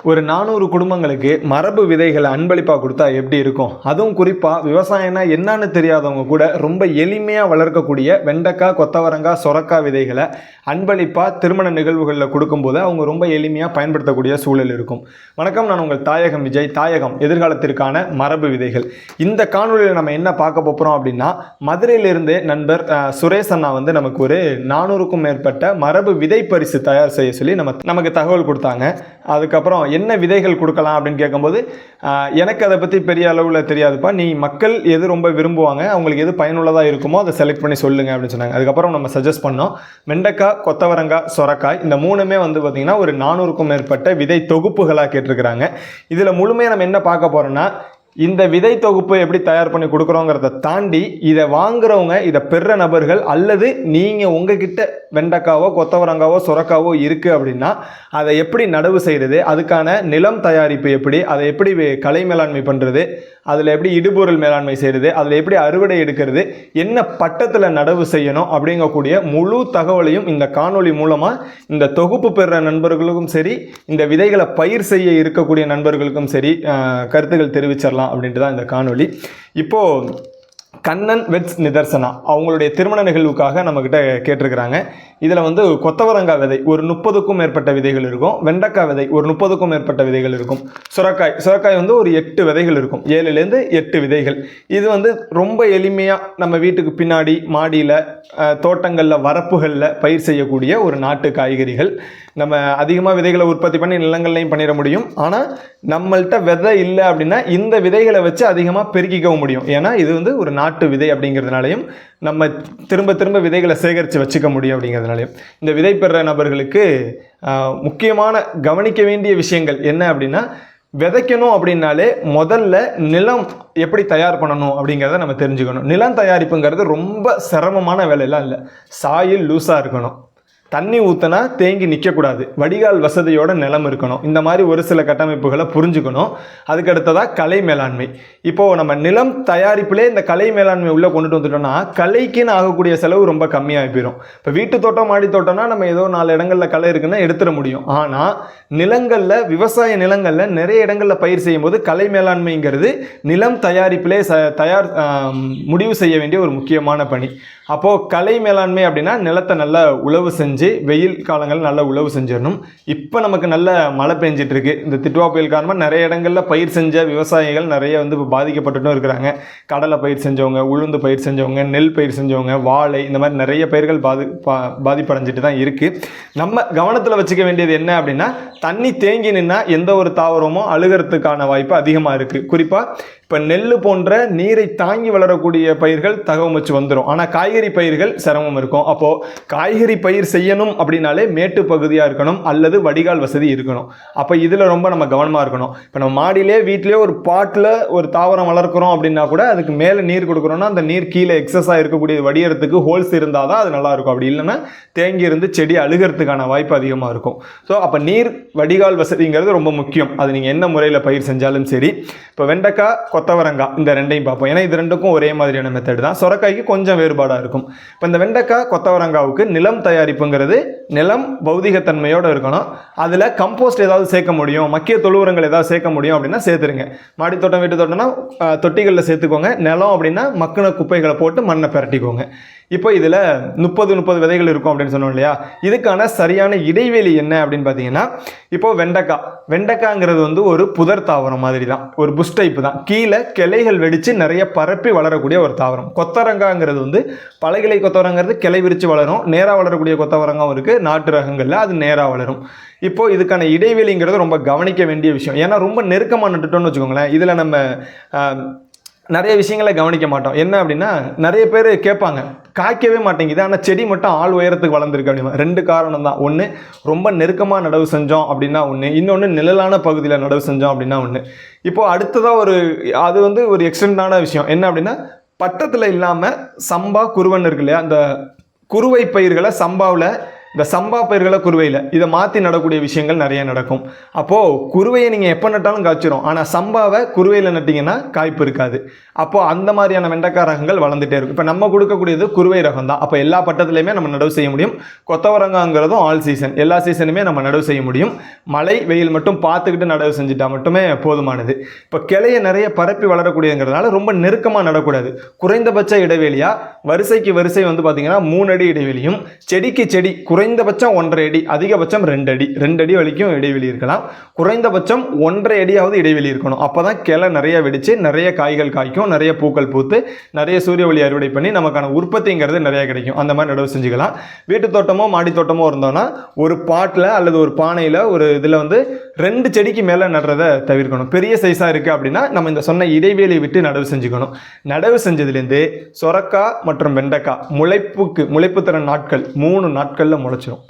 ஒரு நானூறு குடும்பங்களுக்கு மரபு விதைகளை அன்பளிப்பாக கொடுத்தா எப்படி இருக்கும்? அதுவும் குறிப்பாக விவசாயம்னா என்னன்னு தெரியாதவங்க கூட ரொம்ப எளிமையாக வளர்க்கக்கூடிய வெண்டைக்காய் கொத்தவரங்காய் சொரக்காய் விதைகளை அன்பளிப்பாக திருமண நிகழ்வுகளில் கொடுக்கும்போது அவங்க ரொம்ப எளிமையாக பயன்படுத்தக்கூடிய சூழல் இருக்கும். வணக்கம் நான் உங்கள் தாயகம் விஜய். தாயகம் எதிர்காலத்திற்கான மரபு விதைகள். இந்த காணொலியில் நம்ம என்ன பார்க்க போகிறோம் அப்படின்னா மதுரையிலிருந்து நண்பர் சுரேஷ் அண்ணா வந்து நமக்கு ஒரு நானூறுக்கும் மேற்பட்ட மரபு விதை பரிசு தயார் செய்ய சொல்லி நம்ம நமக்கு தகவல் கொடுத்தாங்க. அதுக்கப்புறம் என்ன விதைகள் கொடுக்கலாம் அப்படின்னு கேட்கும்போது எனக்கு அதை பற்றி பெரிய அளவில் தெரியாதுப்பா. நீ மக்கள் எது ரொம்ப விரும்புவாங்க அவங்களுக்கு எது பயனுள்ளதாக இருக்குமோ அதை செலக்ட் பண்ணி சொல்லுங்க அப்படின்னு சொன்னாங்க. அதுக்கப்புறம் நம்ம சஜஸ்ட் பண்ணோம் வெண்டைக்காய் கொத்தவரங்காய் சொரக்காய் இந்த மூணுமே வந்து பார்த்திங்கன்னா ஒரு நானூறுக்கும் மேற்பட்ட விதை தொகுப்புகளாக கேட்டிருக்கிறாங்க. இதில் முழுமையாக நம்ம என்ன பார்க்க போகிறோம்னா இந்த விதை தொகுப்பு எப்படி தயார் பண்ணி கொடுக்குறோங்கிறத தாண்டி இதை வாங்குறவங்க இதை பெற நபர்கள் அல்லது நீங்கள் உங்ககிட்ட வெண்டைக்காவோ கொத்தவரங்காவோ சுரக்காவோ இருக்குது அப்படின்னா அதை எப்படி நடவு செய்கிறது அதுக்கான நிலம் தயாரிப்பு எப்படி அதை எப்படி வே- களை மேலாண்மை பண்ணுறது அதில் எப்படி இடுபொருள் மேலாண்மை செய்கிறது அதில் எப்படி அறுவடை எடுக்கிறது என்ன பட்டத்தில் நடவு செய்யணும் அப்படிங்கக்கூடிய முழு தகவலையும் இந்த காணொளி மூலமாக இந்த தொகுப்பு பெற நண்பர்களுக்கும் சரி இந்த விதைகளை பயிர் செய்ய இருக்கக்கூடிய நண்பர்களுக்கும் சரி கருத்துக்கள் தெரிவிச்சிடலாம் அப்படின்ட்டு தான் இந்த காணொளி. இப்போது கண்ணன் வெட்ஸ் நிதர்சனா அவங்களுடைய திருமண நிகழ்வுக்காக நம்மக்கிட்ட கேட்டிருக்கிறாங்க. இதில் வந்து கொத்தவரங்காய் விதை ஒரு முப்பதுக்கும் மேற்பட்ட விதைகள் இருக்கும். வெண்டைக்காய் விதை ஒரு முப்பதுக்கும் மேற்பட்ட விதைகள் இருக்கும். சுரக்காய் சுரக்காய் வந்து ஒரு எட்டு விதைகள் இருக்கும். ஏழுலேருந்து எட்டு விதைகள். இது வந்து ரொம்ப எளிமையாக நம்ம வீட்டுக்கு பின்னாடி மாடியில் தோட்டங்களில் வரப்புகளில் பயிர் செய்யக்கூடிய ஒரு நாட்டு காய்கறிகள். நம்ம அதிகமாக விதைகளை உற்பத்தி பண்ணி நிலங்கள்லையும் பண்ணிட முடியும். ஆனால் நம்மள்கிட்ட விதை இல்லை அப்படின்னா இந்த விதைகளை வச்சு அதிகமாக பெருக்கிக்கவும் முடியும். ஏன்னா இது வந்து ஒரு நாட்டு விதை அப்படிங்கிறதுனாலையும் நம்ம திரும்ப திரும்ப விதைகளை சேகரித்து வச்சுக்க முடியும் நண்பர்களே இந்த விதை பெற நபர்களுக்கு முக்கியமான கவனிக்க வேண்டிய விஷயங்கள் என்ன அப்படின்னா விதைக்கணும் அப்படின்னாலே முதல்ல நிலம் எப்படி தயார் பண்ணணும் அப்படிங்கிறத நம்ம தெரிஞ்சுக்கணும். நிலம் தயாரிப்புங்கிறது ரொம்ப சிரமமான வேலையெல்லாம் இல்லை. சாயில் லூஸாக இருக்கணும். தண்ணி ஊற்றினா தேங்கி நிற்கக்கூடாது வடிகால் வசதியோட நிலம் இருக்கணும். இந்த மாதிரி ஒரு சில கட்டமைப்புகளை புரிஞ்சுக்கணும். அதுக்கு அடுத்ததாக கலை மேலாண்மை. இப்போது நம்ம நிலம் தயாரிப்பிலே இந்த கலை மேலாண்மை உள்ளே கொண்டுட்டு வந்துட்டோம்னா கலைக்குன்னு ஆகக்கூடிய செலவு ரொம்ப கம்மியாகி போயிடும் இப்போ வீட்டு தோட்டம் மாடி தோட்டம்னா நம்ம ஏதோ நாலு இடங்களில் களை இருக்குன்னா எடுத்துட முடியும். ஆனால் நிலங்களில் விவசாய நிலங்களில் நிறைய இடங்களில் பயிர் செய்யும்போது கலை மேலாண்மைங்கிறது நிலம் தயாரிப்பிலே ச தயார் முடிவு செய்ய வேண்டிய ஒரு முக்கியமான பணி. அப்போது கலை மேலாண்மை அப்படின்னா நிலத்தை நல்லா உழவு செஞ்சு வெயில் காலங்கள் நல்லா உழவு செஞ்சிடணும். இப்போ நமக்கு நல்ல மழை பெஞ்சிட்டு இருக்கு இந்த திட்டுவா புயல் காரணமாக நிறைய இடங்களில் பயிர் செஞ்ச விவசாயிகள் நிறைய வந்து இப்போ பாதிக்கப்பட்டுட்டும் இருக்கிறாங்க. கடலை பயிர் செஞ்சவங்க உளுந்து பயிர் செஞ்சவங்க நெல் பயிர் செஞ்சவங்க வாழை இந்த மாதிரி நிறைய பயிர்கள் பாதி பா பாதிப்படைஞ்சிட்டு தான் இருக்குது நம்ம கவனத்தில் வச்சுக்க வேண்டியது என்ன அப்படின்னா தண்ணி தேங்கி நின்னா எந்த ஒரு தாவரமும் அழுகிறதுக்கான வாய்ப்பு அதிகமாக இருக்குது குறிப்பாக இப்போ நெல் போன்ற நீரை தாங்கி வளரக்கூடிய பயிர்கள் தகவமைச்சு வந்துடும் ஆனால் காய்கறி பயிர்கள் சிரமம் இருக்கும். அப்போது காய்கறி பயிர் செய்யணும் அப்படின்னாலே மேட்டு பகுதியாக இருக்கணும் அல்லது வடிகால் வசதி இருக்கணும். அப்போ இதில் ரொம்ப நம்ம கவனமாக இருக்கணும். இப்போ நம்ம மாடியிலே வீட்டிலே ஒரு பாட்டில் ஒரு தாவரம் வளர்க்குறோம் அப்படின்னா கூட அதுக்கு மேலே நீர் கொடுக்குறோன்னா அந்த நீர் கீழே எக்ஸஸாக இருக்கக்கூடிய வடியறதுக்கு ஹோல்ஸ் இருந்தால் தான் அது நல்லா இருக்கும். அப்படி இல்லைன்னா தேங்கி இருந்து செடி அழுகிறதுக்கான வாய்ப்பு அதிகமாக இருக்கும். ஸோ அப்போ நீர் வடிகால் வசதிங்கிறது ரொம்ப முக்கியம். அது நீங்கள் என்ன முறையில் பயிர் செஞ்சாலும் சரி. இப்போ வெண்டைக்காய் கொத்தவரங்காய் இந்த ரெண்டையும் பார்ப்போம். ஏன்னா இது ரெண்டுக்கும் ஒரே மாதிரியான மெத்தட் தான். சொரக்காய்க்கு கொஞ்சம் வேறுபாடாக இருக்கும். இப்போ இந்த வெண்டைக்காய் கொத்தவரங்காவுக்கு நிலம் தயாரிப்புங்கிறது நிலம் பௌதிகத்தன்மையோடு இருக்கணும். அதில் கம்போஸ்ட் ஏதாவது சேர்க்க முடியும் மக்கிய தொழு உரங்கள் ஏதாவது சேர்க்க முடியும் அப்படின்னா சேர்த்துருங்க. மாடி தோட்டம் வீட்டு தோட்டம்னா தொட்டிகளில் சேர்த்துக்கோங்க. நிலம் அப்படின்னா மக்கின குப்பைகளை போட்டு மண்ணை பிரட்டிக்கோங்க. இப்போ இதில் முப்பது முப்பது விதைகள் இருக்கும் அப்படின்னு சொன்னோம் இல்லையா? இதுக்கான சரியான இடைவெளி என்ன அப்படின்னு பார்த்தீங்கன்னா இப்போ வெண்டைக்காய் வெண்டைக்காய்ங்கிறது வந்து ஒரு புதர் தாவரம் மாதிரி தான் ஒரு புஷ் டைப் தான். கீழே கிளைகள் வெடித்து நிறைய பரப்பி வளரக்கூடிய ஒரு தாவரம். கொத்தரங்காங்கிறது வந்து பழகிளை கொத்தவரங்கிறது கிளை விரித்து வளரும். நேராக வளரக்கூடிய கொத்தவரங்கம் இருக்குது நாட்டு ரகங்களில் அது நேராக வளரும். இப்போ இதுக்கான இடைவெளிங்கிறது ரொம்ப கவனிக்க வேண்டிய விஷயம். ஏன்னா ரொம்ப நெருக்கமாக நட்டுட்டோம்னு வச்சுக்கோங்களேன். இதில் நம்ம நிறைய விஷயங்களை கவனிக்க மாட்டோம். என்ன அப்படின்னா நிறைய பேர் கேட்பாங்க காய்க்கவே மாட்டேங்குது ஆனால் செடி மட்டும் ஆள் உயரத்துக்கு வளர்ந்துருக்கு அப்படிமா. ரெண்டு காரணம் தான். ஒன்று ரொம்ப நெருக்கமாக நடவு செஞ்சோம் அப்படின்னா ஒன்று இன்னொன்று நிழலான பகுதியில் நடவு செஞ்சோம் அப்படின்னா ஒன்று இப்போது அடுத்ததாக ஒரு அது வந்து ஒரு எக்ஸ்டெண்டான விஷயம். என்ன அப்படின்னா பட்டத்தில் இல்லாமல் சம்பா குருவன் இருக்கு இல்லையா? அந்த குறுவை பயிர்களை சம்பாவில் இந்த சம்பா பயிர்களை குருவையில். இதை மாற்றி நடக்கூடிய விஷயங்கள் நிறைய நடக்கும். அப்போது குருவையை நீங்கள் எப்போ நட்டாலும் காய்ச்சிரும். ஆனால் சம்பாவை குருவையில் நட்டிங்கன்னா காய்ப்பு இருக்காது. அப்போது அந்த மாதிரியான வெண்டைக்காய் ரகங்கள் வளர்ந்துட்டே இருக்கும். இப்போ நம்ம கொடுக்கக்கூடியது குருவை ரகம் தான். அப்போ எல்லா பட்டத்துலையுமே நம்ம நடவு செய்ய முடியும். கொத்தவரங்காங்கிறதும் ஆல் சீசன். எல்லா சீசனுமே நம்ம நடவு செய்ய முடியும். மழை வெயில் மட்டும் பார்த்துக்கிட்டு நடவு செஞ்சுட்டா மட்டுமே போதுமானது. இப்போ கிளையை நிறைய பரப்பி வளரக்கூடியதுங்கிறதுனால ரொம்ப நெருக்கமாக நடக்கூடாது. குறைந்தபட்ச இடைவெளியாக வரிசைக்கு வரிசை வந்து பார்த்தீங்கன்னா மூணு அடி இடைவெளியும் செடிக்கு செடி குறைந்தபட்சம் ஒன்றரை அடி அதிகபட்சம் ரெண்டு அடி. ரெண்டு அடி வரைக்கும் இடைவெளி இருக்கலாம். குறைந்தபட்சம் ஒன்றரை அடியாவது இடைவெளி இருக்கணும். அப்போ தான் கிளை நிறைய வெடித்து நிறைய காய்கள் காய்க்கும் நிறைய பூக்கள் பூத்து நிறைய சூரிய ஒளி அறுவடை பண்ணி நமக்கான உற்பத்திங்கிறது நிறைய கிடைக்கும். அந்த மாதிரி நடவு செஞ்சுக்கலாம். வீட்டு தோட்டமோ மாடி தோட்டமோ இருந்தோம்னா ஒரு பாட்டில் அல்லது ஒரு பானையில் ஒரு இதில் வந்து ரெண்டு செடிக்கு மேலே நடுறதை தவிர்க்கணும். பெரிய சைஸாக இருக்குது அப்படின்னா நம்ம இந்த சொன்ன இடைவேளை விட்டு நடவு செஞ்சுக்கணும். நடவு செஞ்சதுலேருந்து சொரக்காய் மற்றும் வெண்டைக்காய் முளைப்புக்கு முளைப்பு தர நாட்கள் மூணு நாட்களில் முளைச்சிரும்.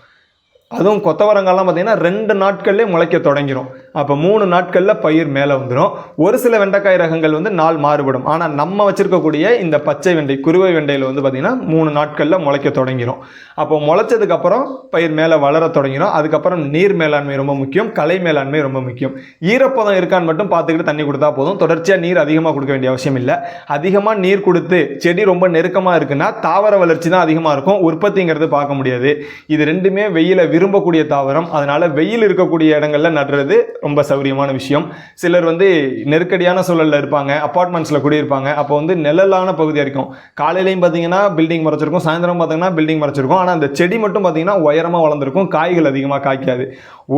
அதுவும் கொத்தவரங்காலாம் பார்த்தீங்கன்னா ரெண்டு நாட்கள்லேயே முளைக்க தொடங்கிரும். அப்போ மூணு நாட்களில் பயிர் மேலே வந்துடும் ஒரு சில வெண்டைக்காய் ரகங்கள் வந்து நாள் மாறுபடும். ஆனால் நம்ம வச்சுருக்கக்கூடிய இந்த பச்சை வெண்டை குருவை வெண்டையில் வந்து பார்த்திங்கன்னா மூணு நாட்களில் முளைக்க தொடங்கிரும். அப்போ முளைச்சதுக்கப்புறம் பயிர் மேலே வளர தொடங்கிரும். அதுக்கப்புறம் நீர் மேலாண்மை ரொம்ப முக்கியம் கலை மேலாண்மை ரொம்ப முக்கியம். ஈரப்பதம் இருக்கான்னு மட்டும் பார்த்துக்கிட்டு தண்ணி கொடுத்தா போதும். தொடர்ச்சியாக நீர் அதிகமாக கொடுக்க வேண்டிய அவசியம் இல்லை. அதிகமாக நீர் கொடுத்து செடி ரொம்ப நெருக்கமாக இருக்குன்னா தாவர வளர்ச்சி தான் அதிகமாக இருக்கும். உற்பத்திங்கிறது பார்க்க முடியாது. இது ரெண்டுமே வெயிலை விரும்பக்கூடிய தாவரம். அதனால் வெயில் இருக்கக்கூடிய இடங்களில் நடுறது ரொம்ப சௌரியமான விஷயம். சிலர் வந்து நெருக்கடியான சூழலில் இருப்பாங்க அப்பார்ட்மெண்ட்ஸில் குடியிருப்பாங்க. அப்போ வந்து நிழலான பகுதியாக இருக்கும் காலையிலையும் பார்த்தீங்கன்னா பில்டிங் மறைச்சிருக்கும் சாயந்தரம் பார்த்தீங்கன்னா பில்டிங் மறைச்சிருக்கும். ஆனால் அந்த செடி மட்டும் பார்த்தீங்கன்னா உயரமாக வளர்ந்துருக்கும் காய்கள் அதிகமாக காய்க்காது.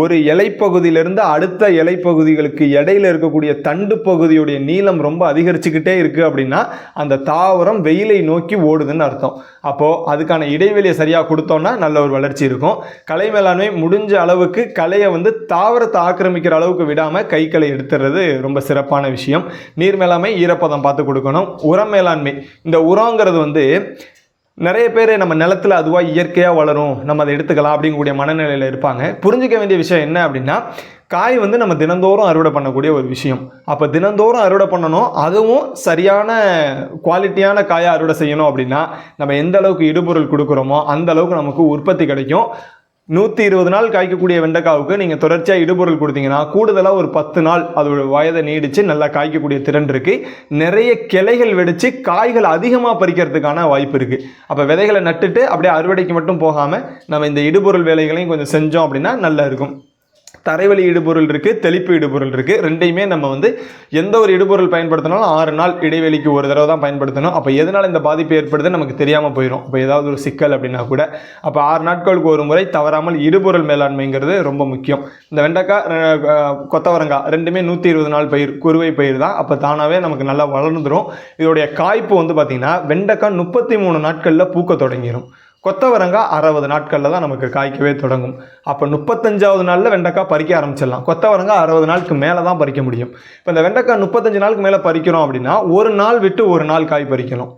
ஒரு இலைப்பகுதியிலிருந்து அடுத்த இலைப்பகுதிகளுக்கு இடையில இருக்கக்கூடிய தண்டு பகுதியுடைய நீளம் ரொம்ப அதிகரிச்சுக்கிட்டே இருக்குது அப்படின்னா அந்த தாவரம் வெயிலை நோக்கி ஓடுதுன்னு அர்த்தம். அப்போது அதுக்கான இடைவெளியை சரியாக கொடுத்தோம்னா நல்ல ஒரு வளர்ச்சி இருக்கும். கலை மேலாண்மை முடிஞ்ச அளவுக்கு கலையை வந்து தாவரத்தை ஆக்கிரமிக்கிற அளவுக்கு விடாமல் கைகளை எடுத்துறது ரொம்ப சிறப்பான விஷயம். நீர் மேலாண்மை ஈரப்பதம் பார்த்து கொடுக்கணும். உரம் மேலாண்மை. இந்த உரங்கிறது வந்து நிறைய பேர் நம்ம நிலத்துல அதுவாக இயற்கையாக வளரும். நம்ம அதை எடுத்துக்கலாம் அப்படிங்கக்கூடிய மனநிலையில் இருப்பாங்க. புரிஞ்சுக்க வேண்டிய விஷயம் என்ன அப்படின்னா காய் வந்து நம்ம தினந்தோறும் அறுவடை பண்ணக்கூடிய ஒரு விஷயம். அப்போ தினந்தோறும் அறுவடை பண்ணணும். அதுவும் சரியான குவாலிட்டியான காயை அறுவடை செய்யணும் அப்படின்னா நம்ம எந்த அளவுக்கு இடுபொருள் கொடுக்குறோமோ அந்த அளவுக்கு நமக்கு உற்பத்தி கிடைக்கும். நூற்றி இருபது நாள் காய்க்கக்கூடிய வெண்டைக்காவுக்கு நீங்கள் தொடர்ச்சியாக இடுபொருள் கொடுத்தீங்கன்னா கூடுதலாக ஒரு பத்து நாள் அதோட வயதை நீடித்து நல்லா காய்க்கக்கூடிய திறன் இருக்குது நிறைய கிளைகள் வெடித்து காய்கள் அதிகமாக பறிக்கிறதுக்கான வாய்ப்பு இருக்குது அப்போ விதைகளை நட்டுட்டு அப்படியே அறுவடைக்கு மட்டும் போகாமல் நம்ம இந்த இடுபொருள் வேலைகளையும் கொஞ்சம் செஞ்சோம் அப்படின்னா நல்லா இருக்கும். தரைவழி இடுபொருள் இருக்குது தெளிப்பு இடுபொருள் இருக்குது ரெண்டையுமே நம்ம வந்து எந்த ஒரு இடுபொருள் பயன்படுத்தினாலும் ஆறு நாள் இடைவெளிக்கு ஒரு தடவை தான் பயன்படுத்தணும். அப்போ எதனால் இந்த பாதிப்பு ஏற்படுது நமக்கு தெரியாமல் போயிடும் அப்போ ஏதாவது ஒரு சிக்கல் அப்படின்னா கூட. அப்போ ஆறு நாட்களுக்கு ஒரு முறை தவறாமல் இடுபொருள் மேலாண்மைங்கிறது ரொம்ப முக்கியம். இந்த வெண்டைக்காய் கொத்தவரங்காய் ரெண்டுமே நூற்றி இருபது நாள் பயிர் குறுவை பயிர் தான். அப்போ தானாகவே நமக்கு நல்லா வளர்ந்துடும் இதோடைய காய்ப்பு வந்து பார்த்திங்கன்னா வெண்டைக்காய் முப்பத்தி மூணு நாட்களில் பூக்க தொடங்கிடும் கொத்தவரங்காய் அறுபது நாட்களில் தான் நமக்கு காய்க்கவே தொடங்கும். அப்போ முப்பத்தஞ்சாவது நாளில் வெண்டைக்காய் பறிக்க ஆரம்பிச்சிடலாம். கொத்தவரங்காய் அறுபது நாளுக்கு மேலே தான் பறிக்க முடியும். இப்போ இந்த வெண்டைக்காய் முப்பத்தஞ்சு நாளுக்கு மேலே பறிக்கிறோம் அப்படின்னா ஒரு நாள் விட்டு ஒரு நாள் காய் பறிக்கணும்.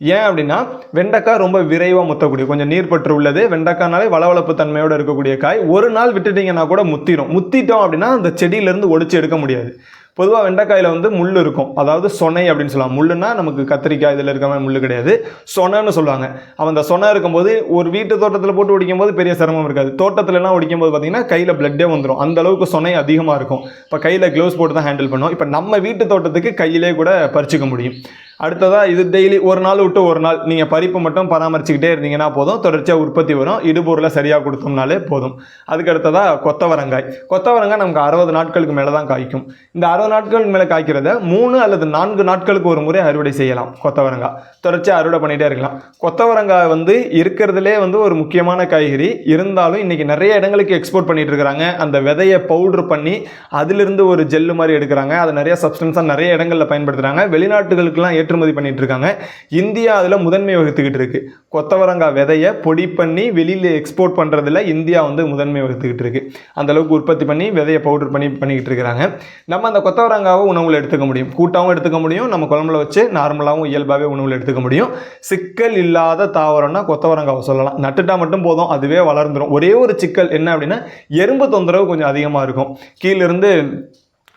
ஏன் அப்படின்னா வெண்டைக்காய் ரொம்ப விரைவாக முத்தக்கூடிய கொஞ்சம் நீர்ப்பற்று உள்ளது. வெண்டைக்காய்னாலே வளவளப்பு தன்மையோடு இருக்கக்கூடிய காய். ஒரு நாள் விட்டுட்டிங்கன்னா கூட முத்திரும். முத்திட்டோம் அப்படின்னா அந்த செடியிலேருந்து ஒடிச்சு எடுக்க முடியாது. பொதுவாக வெண்டைக்காயில் வந்து முள் இருக்கும். அதாவது சொனை அப்படின்னு சொல்லலாம் முள்ளுனா நமக்கு கத்திரிக்காய் இதில் இருக்க மாதிரி முள் கிடையாது. சொனைன்னு சொல்லுவாங்க. அவன் அந்த சொனை இருக்கும்போது ஒரு வீட்டு தோட்டத்தில் போட்டு ஒடிக்கும் போது பெரிய சிரமம் இருக்காது. தோட்டத்துலலாம் ஒடிக்கும் போது பார்த்தீங்கன்னா கையில் பிளட்டே வந்துடும் அந்த அளவுக்கு சொனை அதிகமாக இருக்கும். இப்போ கையில் க்ளவுஸ் போட்டு தான் ஹேண்டில் பண்ணுவோம் இப்போ நம்ம வீட்டு தோட்டத்துக்கு கையிலே கூட பறிச்சுக்க முடியும். அடுத்ததாக இது டெய்லி ஒரு நாள் விட்டு ஒரு நாள் நீங்கள் பறிப்பு மட்டும் பராமரிச்சுக்கிட்டே இருந்தீங்கன்னா போதும். தொடர்ச்சியாக உற்பத்தி வரும். இடுபொருளை சரியாக கொடுத்தோம்னாலே போதும். அதுக்கு அடுத்ததாக கொத்தவரங்காய். கொத்தவரங்காய் நமக்கு அறுபது நாட்களுக்கு மேலே தான் காய்க்கும். இந்த அறுபது நாட்களுக்கு மேலே காய்க்கிறத மூணு அல்லது நான்கு நாட்களுக்கு ஒரு முறை அறுவடை செய்யலாம் கொத்தவரங்காய். தொடர்ச்சியாக அறுவடை பண்ணிகிட்டே இருக்கலாம். கொத்தவரங்காய் வந்து இருக்கிறதுலே வந்து ஒரு முக்கியமான காய்கறி. இருந்தாலும் இன்றைக்கி நிறைய இடங்களுக்கு எக்ஸ்போர்ட் பண்ணிகிட்டு இருக்கிறாங்க. அந்த விதையை பவுட்ரு பண்ணி அதிலிருந்து ஒரு ஜெல்லு மாதிரி எடுக்கிறாங்க. அதை நிறைய சப்ஸ்டன்ஸாக நிறைய இடங்களில் பயன்படுத்துகிறாங்க வெளிநாட்டுகளுக்கெல்லாம் ஏற்றுமதி பண்ணிட்டு இருக்காங்க. இந்தியா அதில் முதன்மை வகுத்துக்கிட்டு இருக்கு. கொத்தவரங்காய் விதையை பொடி பண்ணி வெளியில் எக்ஸ்போர்ட் பண்ணுறதுல இந்தியா வந்து முதன்மை வகுத்துக்கிட்டு இருக்கு. அந்த அளவுக்கு உற்பத்தி பண்ணி விதையை பவுடர் பண்ணி பண்ணிக்கிட்டு இருக்கிறாங்க. நம்ம அந்த கொத்தவரங்காவை உணவில் எடுத்துக்க முடியும். கூட்டாகவும் எடுத்துக்க முடியும். நம்ம குழம்புல வச்சு நார்மலாகவும் இயல்பாகவே உணவில் எடுத்துக்க முடியும். சிக்கல் இல்லாத தாவரம்னா கொத்தவரங்காவை சொல்லலாம். நட்டுட்டா மட்டும் போதும். அதுவே வளர்ந்துடும் ஒரே ஒரு சிக்கல் என்ன அப்படின்னா எறும்பு தொந்தரவு கொஞ்சம் அதிகமாக இருக்கும். கீழிருந்து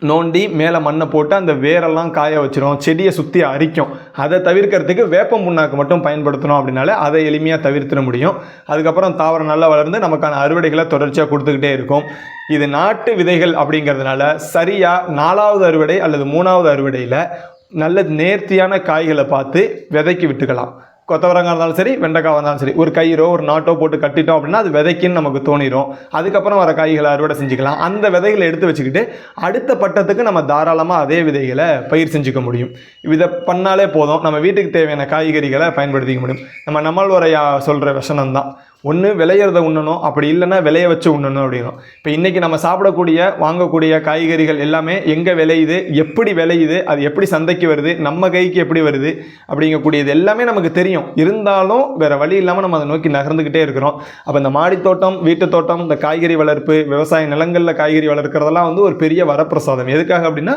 நோண்டி மேலே மண்ணை போட்டு அந்த வேரெல்லாம் காய வச்சிரும் செடியை சுற்றி அரிக்கும். அதை தவிர்க்கிறதுக்கு வேப்பம் புண்ணாக்கு மட்டும் பயன்படுத்தணும் அப்படின்னாலே அதை எளிமையாக தவிர்த்திட முடியும். அதுக்கப்புறம் தாவரம் நல்லா வளர்ந்து நமக்கான அறுவடைகளை தொடர்ச்சியாக கொடுத்துக்கிட்டே இருக்கும். இது நாட்டு விதைகள் அப்படிங்கிறதுனால சரியாக நாலாவது அறுவடை அல்லது மூணாவது அறுவடையில் நல்ல நேர்த்தியான காய்களை பார்த்து விதைக்கு விட்டுக்கலாம். கொத்தவரங்காய் இருந்தாலும் சரி வெண்டைக்காய் இருந்தாலும் சரி ஒரு கயிறோ ஒரு நாட்டோ போட்டு கட்டிட்டோம் அப்படின்னா அது விதைக்குன்னு நமக்கு தோணிடும் அதுக்கப்புறம் வர காய்களை அறுவடை செஞ்சுக்கலாம். அந்த விதைகளை எடுத்து வச்சுக்கிட்டு அடுத்த பட்டத்துக்கு நம்ம தாராளமாக அதே விதைகளை பயிர் செஞ்சுக்க முடியும். இதை பண்ணாலே போதும். நம்ம வீட்டுக்கு தேவையான காய்கறிகளை பயன்படுத்திக்க முடியும். நம்ம நம்மளுடைய சொல்கிற விஷனம் தான் ஒன்று விளையிறத உண்ணணும் அப்படி இல்லைன்னா விளைய வச்சு உண்ணணும் அப்படின்னும். இப்போ இன்றைக்கி நம்ம சாப்பிடக்கூடிய வாங்கக்கூடிய காய்கறிகள் எல்லாமே எங்கே விளையுது எப்படி விளையுது அது எப்படி சந்தைக்கு வருது நம்ம கைக்கு எப்படி வருது அப்படிங்கக்கூடியது எல்லாமே நமக்கு தெரியும். இருந்தாலும் வேறு வழி இல்லாமல் நம்ம அதை நோக்கி நகர்ந்துக்கிட்டே இருக்கிறோம். அப்போ இந்த மாடித்தோட்டம் வீட்டு தோட்டம் இந்த காய்கறி வளர்ப்பு விவசாய நிலங்களில் காய்கறி வளர்க்குறதெல்லாம் வந்து ஒரு பெரிய வரப்பிரசாதம். எதுக்காக அப்படின்னா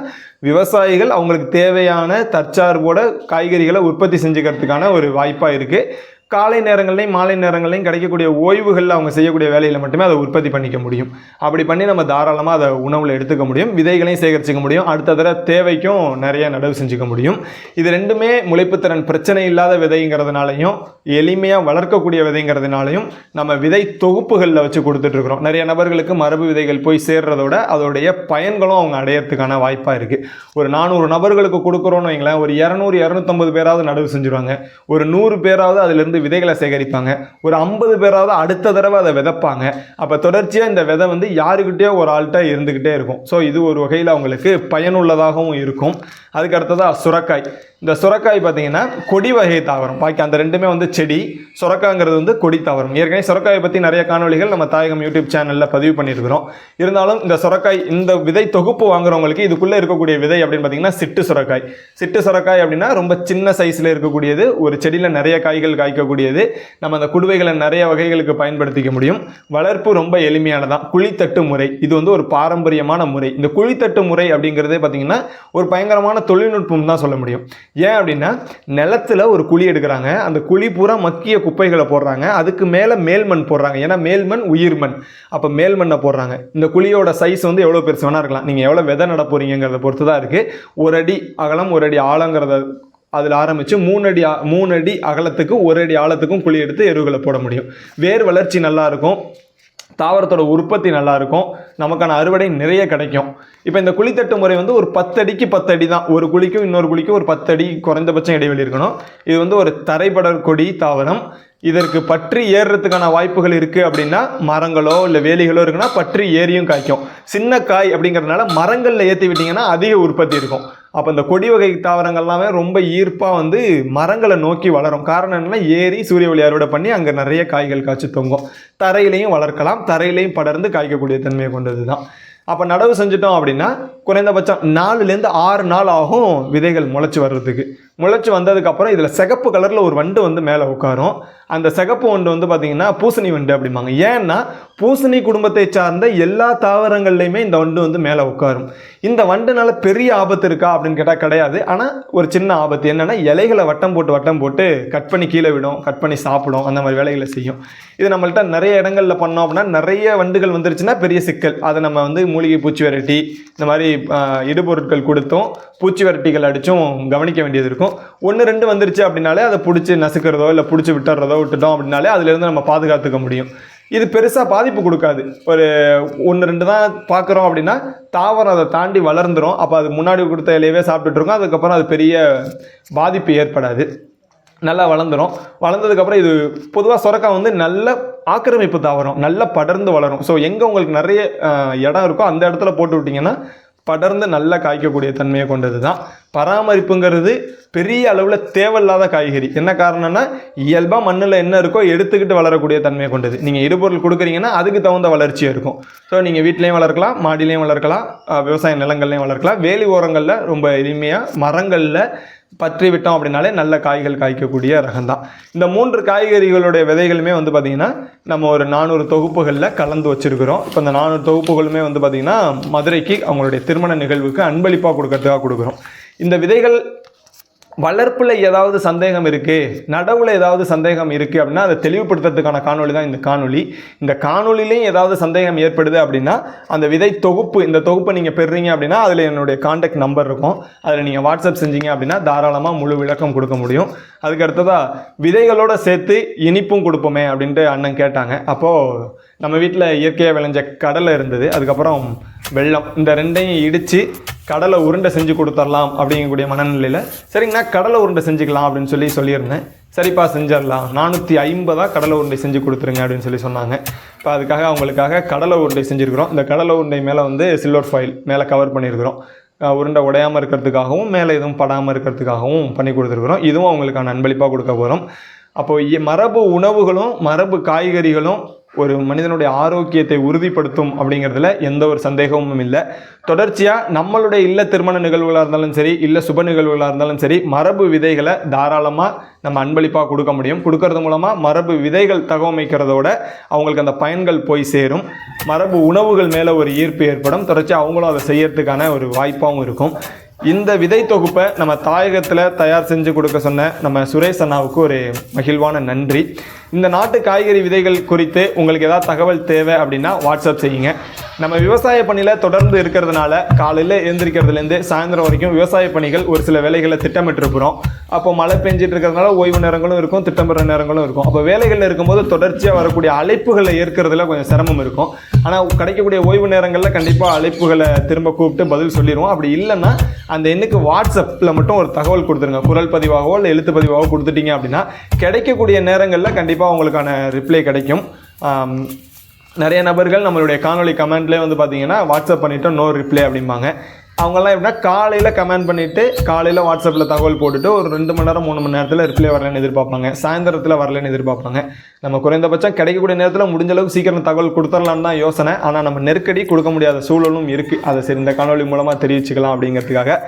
விவசாயிகள் அவங்களுக்கு தேவையான தற்சார்போட காய்கறிகளை உற்பத்தி செஞ்சுக்கிறதுக்கான ஒரு வாய்ப்பாக இருக்குது காலை நேரங்கள்லையும் மாலை நேரங்கள்லையும் கிடைக்கக்கூடிய ஓய்வுகளில் அவங்க செய்யக்கூடிய வேலையில் மட்டுமே அதை உற்பத்தி பண்ணிக்க முடியும். அப்படி பண்ணி நம்ம தாராளமாக அதை உணவில் எடுத்துக்க முடியும் விதைகளையும் சேகரிச்சுக்க முடியும் அடுத்த தடவை தேவைக்கும் நிறைய நடவு செஞ்சுக்க முடியும். இது ரெண்டுமே முளைப்புத்திறன் பிரச்சனை இல்லாத விதைங்கிறதுனாலையும் எளிமையாக வளர்க்கக்கூடிய விதைங்கிறதுனாலையும் நம்ம விதை தொகுப்புகளில் வச்சு கொடுத்துட்ருக்குறோம். நிறைய நபர்களுக்கு மரபு விதைகள் போய் சேர்றதோட அதோடைய பயன்களும் அவங்க அடையிறதுக்கான வாய்ப்பாக இருக்குது ஒரு நானூறு நபர்களுக்கு கொடுக்குறோன்னு வைங்களேன் ஒரு இரநூறு இரநூத்தம்பது பேராவது நடவு செஞ்சுருவாங்க. ஒரு நூறு பேராவது அதிலிருந்து விதைகளை சேகரிப்பாங்க. ஒரு ஐம்பது பேராவது அடுத்த தடவை அதை விதைப்பாங்க. அப்போ தொடர்ச்சியாக இந்த விதை வந்து யாருக்கிட்டேயோ ஒரு ஆள்கிட்ட இருந்துக்கிட்டே இருக்கும். ஸோ இது ஒரு வகையில் அவங்களுக்கு பயனுள்ளதாகவும் இருக்கும். அதுக்கு அடுத்ததாக சுரக்காய். இந்த சுரக்காய் பார்த்தீங்கன்னா கொடி வகை தாவரம். பாக்கி அந்த ரெண்டுமே வந்து செடி. சுரக்காங்கிறது வந்து கொடி தாவரம். ஏற்கனவே சுரக்காயை பற்றி நிறைய காணொளிகள் நம்ம தாயகம் யூடியூப் சேனலில் பதிவு பண்ணியிருக்கிறோம். இருந்தாலும் இந்த சுரக்காய் இந்த விதை தொகுப்பு வாங்குறவங்களுக்கு இதுக்குள்ளே இருக்கக்கூடிய விதை அப்படின்னு பார்த்தீங்கன்னா சிட்டு சுரக்காய். சிட்டு சுரக்காய் அப்படின்னா ரொம்ப சின்ன சைஸில் இருக்கக்கூடியது. ஒரு செடியில் நிறைய காய்கள் காய்க்கக்கூடியது. நம்ம அந்த குடுவைகளை நிறைய வகைகளுக்கு பயன்படுத்திக்க முடியும். வளர்ப்பு ரொம்ப எளிமையானதான் குழித்தட்டு முறை. இது வந்து ஒரு பாரம்பரியமான முறை. இந்த குழித்தட்டு முறை அப்படிங்கிறதே பார்த்தீங்கன்னா ஒரு பயங்கரமான தொழில்நுட்பம் தான் சொல்ல முடியும். ஏன் அப்படின்னா நிலத்துல ஒரு குழி எடுக்கிறாங்க. அந்த குழி பூரா மக்கிய குப்பைகளை போடுறாங்க. அதுக்கு மேலே மேல்மண் போடுறாங்க. ஏன்னா மேல்மண் உயிர்மண் அப்போ மேல்மண்ணை போடுறாங்க. இந்த குழியோட சைஸ் வந்து எவ்வளோ பெருசு வேணா இருக்கலாம். நீங்கள் எவ்வளோ விதை நட போகிறீங்கிறத பொறுத்து தான் இருக்குது ஒரு அடி அகலம் ஒரு அடி ஆழங்கிறத அதில் ஆரம்பித்து மூணு அடி மூணு அடி அகலத்துக்கு ஒரு அடி ஆழத்துக்கும் குழி எடுத்து எருவுகளை போட முடியும். வேர் வளர்ச்சி நல்லாயிருக்கும் தாவரத்தோட உற்பத்தி நல்லா இருக்கும் நமக்கான அறுவடை நிறைய கிடைக்கும். இப்போ இந்த குழித்தட்டு முறை வந்து ஒரு பத்தடிக்கு பத்தடி தான். ஒரு குழிக்கும் இன்னொரு குழிக்கும் ஒரு பத்தடி குறைந்தபட்சம் இடைவெளி இருக்கணும். இது வந்து ஒரு தரைப்படர் கொடி தாவரம். இதற்கு பற்றி ஏறுறதுக்கான வாய்ப்புகள் இருக்குது அப்படின்னா மரங்களோ இல்லை வேலிகளோ இருக்குன்னா பற்றி ஏறியும் காய்க்கும். சின்ன காய் அப்படிங்கிறதுனால மரங்களில் ஏற்றி விட்டிங்கன்னா அதிக உற்பத்தி இருக்கும். அப்போ இந்த கொடி வகை தாவரங்கள்லாமே ரொம்ப ஈர்ப்பாக வந்து மரங்களை நோக்கி வளரும். காரணம் என்னென்னா ஏறி சூரிய ஒளி அறுவடை பண்ணி அங்கே நிறைய காய்கள் காய்ச்சி தொங்கும். தரையிலையும் வளர்க்கலாம். தரையிலையும் படர்ந்து காய்க்கக்கூடிய தன்மையை கொண்டது தான் அப்போ நடவு செஞ்சுட்டோம் அப்படின்னா குறைந்தபட்சம் நாலுலேருந்து ஆறு நாள் ஆகும் விதைகள் முளைச்சி வர்றதுக்கு. முளைச்சி வந்ததுக்கப்புறம் இதில் சிகப்பு கலரில் ஒரு வண்டு வந்து மேலே உட்காரும். அந்த சிகப்பு வண்டு வந்து பார்த்திங்கன்னா பூசணி வண்டு அப்படிம்பாங்க. ஏன்னா பூசணி குடும்பத்தை சார்ந்த எல்லா தாவரங்கள்லையுமே இந்த வண்டு வந்து மேலே உட்காரும். இந்த வண்டுனால பெரிய ஆபத்து இருக்கா அப்படின்னு கேட்டால் கிடையாது. ஆனால் ஒரு சின்ன ஆபத்து என்னென்னா இலைகளை வட்டம் போட்டு வட்டம் போட்டு கட் பண்ணி கீழே விடும் கட் பண்ணி சாப்பிடும். அந்த மாதிரி வேலைகளை செய்யும். இது நம்மள்ட்ட நிறைய இடங்களில் பண்ணோம் அப்படின்னா நிறைய வண்டுகள் வந்துருச்சுன்னா பெரிய சிக்கல். அதை நம்ம வந்து மூலிகை பூச்சி விரட்டி இந்த மாதிரி இடுபொருட்கள் கொடுத்தும் பூச்சி விரட்டிகள் அடித்தும் கவனிக்க வேண்டியது இருக்கும். ஒன்று ரெண்டு வந்துருச்சு அப்படின்னாலே அதை பிடிச்சி நசுக்கிறதோ இல்லை பிடிச்சி விட்டுறதோ விட்டுட்டோம் அப்படின்னாலே அதுலேருந்து நம்ம பாதுகாத்துக்க முடியும். இது பெருசாக பாதிப்பு கொடுக்காது. ஒரு ஒன்று ரெண்டு தான் பார்க்குறோம் அப்படின்னா தாவரம் அதை தாண்டி வளர்ந்துடும் அப்போ அது முன்னாடி கொடுத்த இலையவே சாப்பிட்டுட்ருக்கும். அதுக்கப்புறம் அது பெரிய பாதிப்பு ஏற்படாது. நல்லா வளர்ந்துடும் வளர்ந்ததுக்கப்புறம் இது பொதுவாக சுரக்காய் வந்து நல்ல ஆக்கிரமிப்பு தாவரம். நல்லா படர்ந்து வளரும். ஸோ எங்கே உங்களுக்கு நிறைய இடம் இருக்கோ அந்த இடத்துல போட்டு விட்டிங்கன்னா படர்ந்து நல்லா காய்க்கக்கூடிய தன்மையை கொண்டது தான் பராமரிப்புங்கிறது பெரிய அளவில் தேவையில்லாத காய்கறி. என்ன காரணம்னா இயல்பாக மண்ணில் என்ன இருக்கோ எடுத்துக்கிட்டு வளரக்கூடிய தன்மையை கொண்டது. நீங்கள் இடுபொருள் கொடுக்குறீங்கன்னா அதுக்கு தகுந்த வளர்ச்சியாக இருக்கும். ஸோ நீங்கள் வீட்லேயும் வளர்க்கலாம் மாடிலையும் வளர்க்கலாம் விவசாய நிலங்கள்லையும் வளர்க்கலாம். வேலி ஓரங்களில் ரொம்ப எளிமையாக மரங்களில் பற்றி விட்டோம் அப்படின்னாலே நல்ல காய்கள் காய்க்கக்கூடிய ரகம் தான் இந்த மூன்று காய்கறிகளுடைய விதைகளுமே வந்து பார்த்திங்கன்னா நம்ம ஒரு நானூறு தொகுப்புகளில் கலந்து வச்சுருக்கிறோம். இப்போ இந்த நானூறு தொகுப்புகளுமே வந்து பார்த்திங்கன்னா மதுரைக்கு அவங்களுடைய திருமண நிகழ்வுக்கு அன்பளிப்பாக கொடுக்கறதுக்காக கொடுக்குறோம். இந்த விதைகள் வளர்ப்பில் ஏதாவது சந்தேகம் இருக்குது நடவில் ஏதாவது சந்தேகம் இருக்குது அப்படின்னா அதை தெளிவுபடுத்துறதுக்கான காணொலி தான் இந்த காணொலி இந்த காணொளிலையும் ஏதாவது சந்தேகம் ஏற்படுது அப்படின்னா அந்த விதை தொகுப்பு இந்த தொகுப்பை நீங்கள் பெறுறீங்க அப்படின்னா அதில் என்னுடைய காண்டாக்ட் நம்பர் இருக்கும். அதில் நீங்கள் வாட்ஸ்அப் செஞ்சீங்க அப்படின்னா தாராளமாக முழு விளக்கம் கொடுக்க முடியும். அதுக்கு அடுத்ததாக விதைகளோட சேர்த்து இனிப்பும் கொடுப்போமே அப்படின்ட்டு அண்ணன் கேட்டாங்க. அப்போது நம்ம வீட்டில் இயற்கையாக விளைஞ்ச கடலை இருந்தது. அதுக்கப்புறம் வெள்ளம். இந்த ரெண்டையும் இடித்து கடலை உருண்டை செஞ்சு கொடுத்துடலாம் அப்படிங்கக்கூடிய மனநிலையில் சரிங்கண்ணா கடலை உருண்டை செஞ்சுக்கலாம் அப்படின்னு சொல்லி சொல்லியிருந்தேன். சரிப்பா செஞ்சிடலாம். நானூற்றி ஐம்பதாக கடலை உருண்டை செஞ்சு கொடுத்துருங்க அப்படின்னு சொல்லி சொன்னாங்க. இப்போ அதுக்காக அவங்களுக்காக கடலை உருண்டை செஞ்சுருக்கிறோம். இந்த கடலை உருண்டை மேலே வந்து சில்வர் ஃபாயில் மேலே கவர் பண்ணியிருக்கிறோம். உருண்டை உடையாமல் இருக்கிறதுக்காகவும் மேலே எதுவும் படாமல் இருக்கிறதுக்காகவும் பண்ணி கொடுத்துருக்குறோம். இதுவும் அவங்களுக்கான அன்பளிப்பாக கொடுக்க போகிறோம் அப்போது மரபு உணவுகளும் மரபு காய்கறிகளும் ஒரு மனிதனுடைய ஆரோக்கியத்தை உறுதிப்படுத்தும் அப்படிங்கிறதுல எந்த ஒரு சந்தேகமும் இல்லை. தொடர்ச்சியாக நம்மளுடைய இல்ல திருமண நிகழ்வுகளாக இருந்தாலும் சரி இல்லை சுப நிகழ்வுகளாக இருந்தாலும் சரி மரபு விதைகளை தாராளமாக நம்ம அன்பளிப்பாக கொடுக்க முடியும். கொடுக்கறது மூலமாக மரபு விதைகள் தகவமைக்கிறதோட அவங்களுக்கு அந்த பயன்கள் போய் சேரும். மரபு உணவுகள் மேலே ஒரு ஈர்ப்பு ஏற்படும். தொடர்ச்சியாக அவங்களும் அதை செய்யறதுக்கான ஒரு வாய்ப்பாகவும் இருக்கும். இந்த விதை தொகுப்பை நம்ம தாயகத்தில் தயார் செஞ்சு கொடுக்க சொன்ன நம்ம சுரேஷ் அண்ணாவுக்கு ஒரு மகிழ்வான நன்றி. இந்த நாட்டு காய்கறி விதைகள் குறித்து உங்களுக்கு ஏதாவது தகவல் தேவை அப்படின்னா வாட்ஸ்அப் செய்யுங்க. நம்ம விவசாய பணியில் தொடர்ந்து இருக்கிறதுனால காலையில் எழுந்திரிக்கிறதுலேருந்து சாயந்தரம் வரைக்கும் விவசாய பணிகள் ஒரு சில வேலைகளை திட்டமிட்டிருக்கிறோம். அப்போ மழை பெஞ்சிட்டு இருக்கிறதுனால ஓய்வு நேரங்களும் இருக்கும் திட்டமிடுற நேரங்களும் இருக்கும். அப்போ வேலைகளில் இருக்கும்போது தொடர்ச்சியாக வரக்கூடிய அழைப்புகளை ஏற்கிறதுல கொஞ்சம் சிரமம் இருக்கும். ஆனால் கிடைக்கக்கூடிய ஓய்வு நேரங்களில் கண்டிப்பாக அழைப்புகளை திரும்ப கூப்பிட்டு பதில் சொல்லிடுவோம். அப்படி இல்லைன்னா அந்த எண்ணுக்கு வாட்ஸ்அப்பில் மட்டும் ஒரு தகவல் கொடுத்துருங்க. குரல் பதிவாகவோ இல்லை எழுத்து பதிவாகவோ கொடுத்துட்டீங்க அப்படின்னா கிடைக்கக்கூடிய நேரங்களில் கண்டிப்பாக உங்களுக்கான ரிப்ளை கிடைக்கும். நிறைய நபர்கள் நம்மளுடைய காணொளி கமெண்ட்லேயே வந்து பார்த்தீங்கன்னா வாட்ஸ்அப் பண்ணிவிட்டோம் நோ ரிப்ளை அப்படிம்பாங்க. அவங்கெல்லாம் எப்படின்னா காலையில் கமெண்ட் பண்ணிவிட்டு காலையில் வாட்ஸ்அப்பில் தகவல் போட்டுட்டு ஒரு ரெண்டு மணி நேரம் மூணு மணி நேரத்தில் ரிப்ளை வரலன்னு எதிர்பார்ப்பாங்க. சாயந்தரத்தில் வரலன்னு எதிர்பார்ப்பாங்க. நம்ம குறைந்தபட்சம் கிடைக்கக்கூடிய நேரத்தில் முடிஞ்ச அளவுக்கு சீக்கிரம் தகவல் கொடுத்துடலான்னு தான் யோசனை. ஆனால் நம்ம நெருக்கடி கொடுக்க முடியாத சூழலும் இருக்குது அதை சரி இந்த காணொளி மூலமாக தெரிவிச்சுக்கலாம் அப்படிங்கிறதுக்காக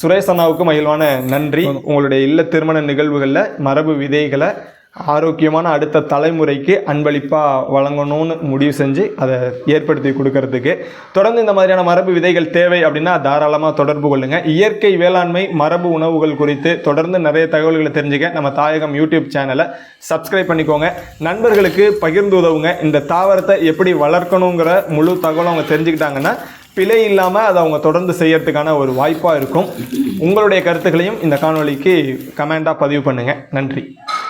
சுரேஷ் அண்ணாவுக்கு மகிழ்வான நன்றி. உங்களுடைய இல்ல திருமண நிகழ்வுகளில் மரபு விதைகளை ஆரோக்கியமான அடுத்த தலைமுறைக்கு அன்பளிப்பாக வழங்கணும்னு முடிவு செஞ்சு அதை ஏற்படுத்தி கொடுக்கறதுக்கு. தொடர்ந்து இந்த மாதிரியான மரபு விதைகள் தேவை அப்படின்னா தாராளமாக தொடர்பு கொள்ளுங்கள் இயற்கை வேளாண்மை மரபு உணவுகள் குறித்து தொடர்ந்து நிறைய தகவல்களை தெரிஞ்சுக்க நம்ம தாயகம் யூடியூப் சேனலை சப்ஸ்கிரைப் பண்ணிக்கோங்க. நண்பர்களுக்கு பகிர்ந்து உதவுங்க. இந்த தாவரத்தை எப்படி வளர்க்கணுங்கிற முழு தகவலும் அவங்க தெரிஞ்சுக்கிட்டாங்கன்னா பிழை இல்லாமல் அதை அவங்க தொடர்ந்து செய்யறதுக்கான ஒரு வாய்ப்பாக இருக்கும். உங்களுடைய கருத்துக்களையும் இந்த காணொளிக்கு கமெண்டாக பதிவு பண்ணுங்கள் நன்றி.